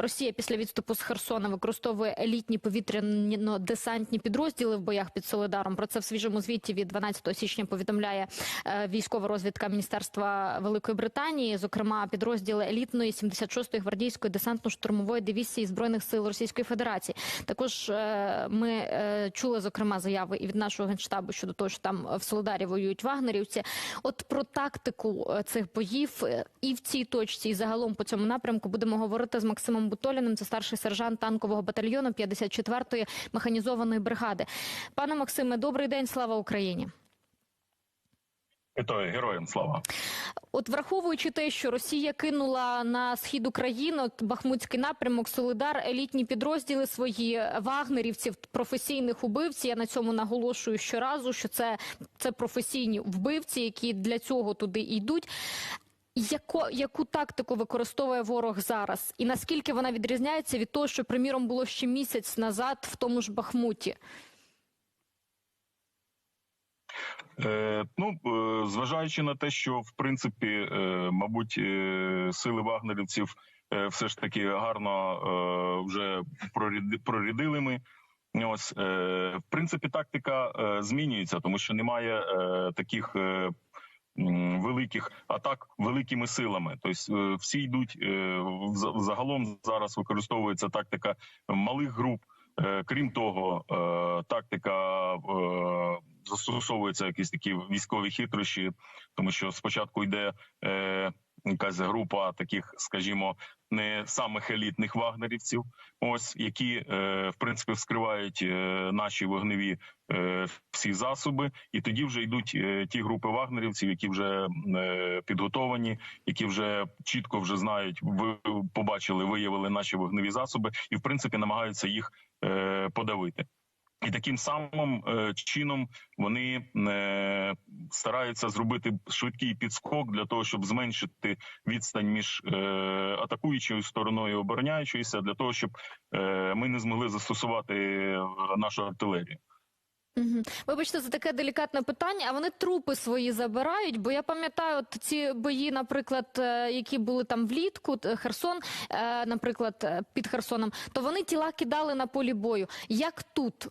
Росія після відступу з Херсона використовує елітні повітряно-десантні підрозділи в боях під Солидаром. Про це в свіжому звіті від 12 січня повідомляє е, військова розвідка Міністерства Великої Британії. Зокрема, підрозділи елітної 76-ї гвардійської десантно-штурмової дивізії збройних сил Російської Федерації. Також е, ми е, чули зокрема заяви і від нашого генштабу щодо того, що там в Солидарі воюють вагнерівці. От про тактику цих боїв і в цій точці, і загалом по цьому напрямку будемо говорити з Максимом Бутоліним. Це старший сержант танкового батальйону 54-ї механізованої бригади. Пане Максиме, добрий день, слава Україні. Вітаю героям слава. От враховуючи те, що Росія кинула на схід України, от Бахмутський напрямок, Солидар, елітні підрозділи свої вагнерівців, професійних убивців. Я на цьому наголошую щоразу, що це, це професійні вбивці, які для цього туди йдуть. Яко, яку тактику використовує ворог зараз, і наскільки вона відрізняється від того, що приміром було ще місяць назад в тому ж Бахмуті? Е, ну е, зважаючи на те, що в принципі, е, мабуть, е, сили вагнерівців е, все ж таки гарно е, вже проряди, прорядили ми. Ось е, в принципі, тактика е, змінюється, тому що немає е, таких. Е, Великих атак великими силами, тобто е, всі йдуть е, загалом зараз використовується тактика малих груп. Е, Крім того, тактика застосовується якісь такі військові хитрощі, тому що спочатку йде якась група таких, скажімо, не самих елітних вагнерівців, ось які е, в принципі вскривають е, наші вогневі е, всі засоби, і тоді вже йдуть ті групи вагнерівців, які вже підготовані, які вже чітко вже знають, ви побачили, виявили наші вогневі засоби, і в принципі намагаються їх подавити. І таким самим е, чином вони е, стараються зробити швидкий підскок для того, щоб зменшити відстань між е, атакуючою стороною і обороняючоюся, для того, щоб ми не змогли застосувати нашу артилерію. Вибачте, за таке делікатне питання. А вони трупи свої забирають? Бо я пам'ятаю, от ці бої, наприклад, які були там влітку, Херсон, наприклад, під Херсоном, то вони тіла кидали на полі бою. Як тут?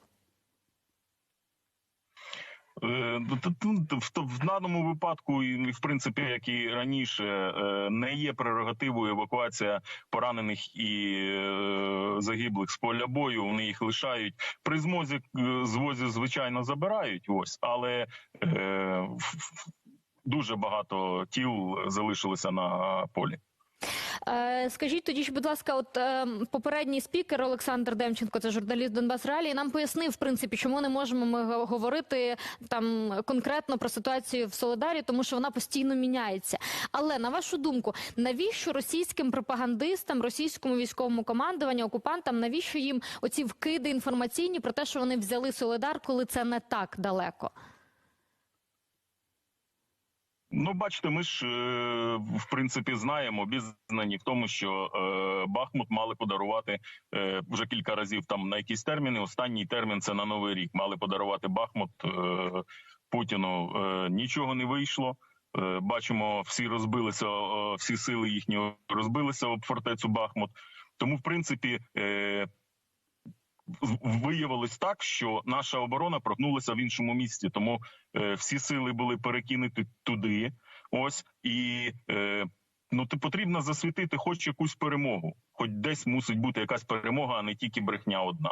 Е, ну, т- В, даному випадку, і в принципі, як і раніше, е, не є прерогативою евакуація поранених і е, загиблих з поля бою. Вони їх лишають при змозі звозі, звичайно, забирають. Ось, але дуже багато тіл залишилося на полі. Е, скажіть тоді, ж, будь ласка, от е, попередній спікер Олександр Демченко, це журналіст Донбас Реалії, нам пояснив, в принципі, чому не можемо ми говорити там конкретно про ситуацію в Солидарі, тому що вона постійно міняється. Але на вашу думку, навіщо російським пропагандистам, російському військовому командуванню, окупантам, навіщо їм оці вкиди інформаційні про те, що вони взяли Солидар, коли це не так далеко? Ну, бачите, ми ж е, в принципі знаємо, обізнані в тому, що е, Бахмут мали подарувати е, вже кілька разів там на якісь терміни. Останній термін це на новий рік. Мали подарувати Бахмут Путіну. Нічого не вийшло. Бачимо, всі розбилися, всі сили їхні розбилися об фортецю Бахмут. Тому, в принципі, виявилось так, що наша оборона прогнулася в іншому місці, тому е, всі сили були перекинуті туди. Ось і е, ну ти потрібно засвітити хоч якусь перемогу, хоч десь мусить бути якась перемога, а не тільки брехня одна.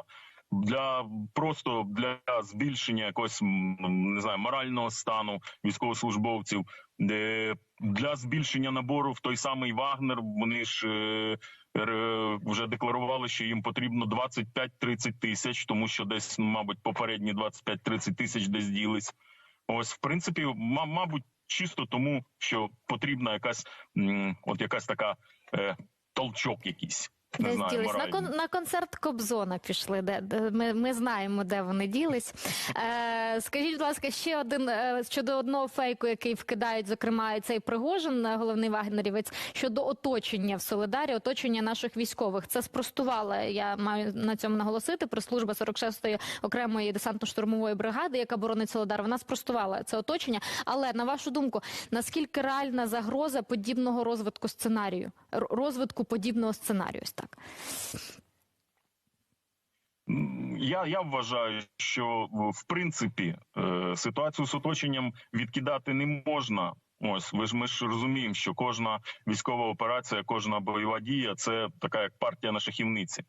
Для просто для збільшення якогось не знаю морального стану військовослужбовців, для збільшення набору в той самий Вагнер. Вони ж е, вже декларували, що їм потрібно 25-30 тисяч, тому що десь, ну, мабуть, попередні 25-30 тисяч десь ділись. Ось, в принципі, ма- мабуть, чисто тому, що потрібна якась от якась така е, толчок, якийсь. Не знаю, ділись на, кон, на концерт Кобзона пішли. Де, де ми, ми знаємо, де вони ділись. Е, скажіть, будь ласка, ще один е, щодо одного фейку, який вкидають, зокрема, цей Пригожин, е, головний вагнерівець, щодо оточення в Солидарі, оточення наших військових. Це спростувала. Я маю на цьому наголосити. Прес-служба 46-ї окремої десантно-штурмової бригади, яка боронить Солидар. Вона спростувала це оточення. Але на вашу думку, наскільки реальна загроза подібного розвитку сценарію, розвитку подібного сценарію? Так? Я, я вважаю, що в в принципі е, ситуацію з оточенням відкидати не можна. Ось ви ж ми ж розуміємо, що кожна військова операція, кожна бойова дія це така як партія на шахівниці.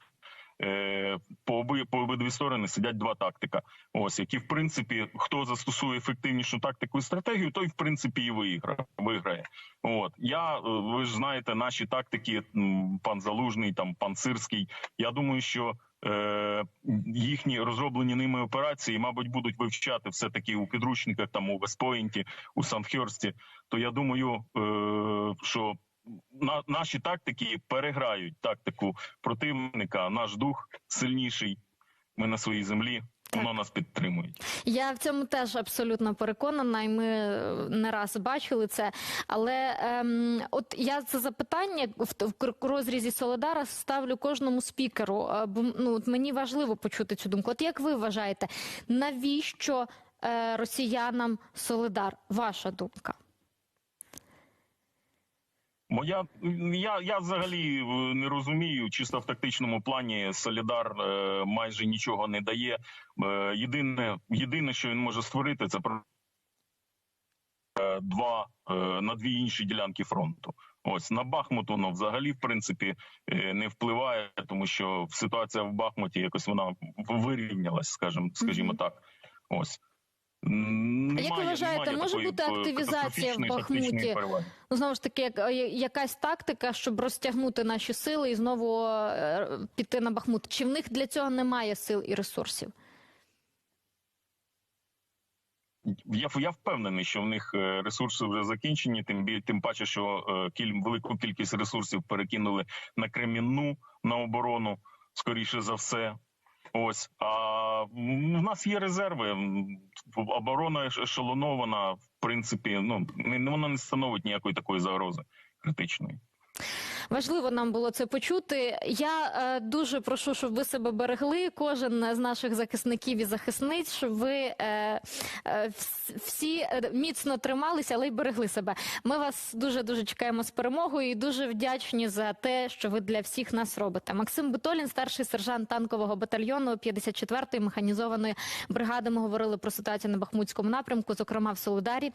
Е, по оби по обидві сторони сидять два тактика. Ось які в принципі хто застосує ефективнішу тактику і стратегію, той в принципі і виграє. виграє. От я е, ви ж знаєте, наші тактики, пан Залужний, там пан Сирський. Я думаю, що е, їхні розроблені ними операції, мабуть, будуть вивчати все таки у підручниках, там у Вестпойнті, у Сандхерсті. То я думаю, що на, наші тактики переграють тактику противника. Наш дух сильніший. Ми на своїй землі. Воно нас підтримує. Я в цьому теж абсолютно переконана, і ми е, не раз бачили це. Але ем, от я це запитання в, в розрізі Солодара ставлю кожному спікеру. е, Бо ну от мені важливо почути цю думку. От як ви вважаєте, навіщо е, росіянам Солидар? Ваша думка? Моя я, я взагалі е, не розумію, чисто в тактичному плані Солідар е, майже нічого не дає. Е, єдине, єдине, що він може створити, це про- е, два е, на дві інші ділянки фронту. Ось на Бахмут воно взагалі в принципі е, не впливає, тому що ситуація в Бахмуті якось вона вирівнялась, скажімо, скажімо так. Ось. М, Як ви немає- вважаєте, може бути активізація в Бахмуті? Ну, знову ж таки, як, е, якась тактика, щоб розтягнути наші сили і знову е, піти на Бахмут. Чи в них для цього немає сил і ресурсів? Я, я впевнений, що в них е, ресурси вже закінчені. Тим тим паче, що кіль, велику кількість ресурсів перекинули на Кремінну на оборону, скоріше за все. Ось а в нас є резерви. Оборона еш- ешелонована, в принципі, ну вона не становить ніякої такої загрози критичної. Важливо нам було це почути. Я е, дуже прошу, щоб ви себе берегли. Кожен з наших захисників і захисниць, щоб ви е, е, всі е, міцно трималися, але й берегли себе. Ми вас дуже дуже чекаємо з перемогою і дуже вдячні за те, що ви для всіх нас робите. Максим Бутолін, старший сержант танкового батальйону 54-ї механізованої бригади. Ми говорили про ситуацію на Бахмутському напрямку, зокрема в Солударі.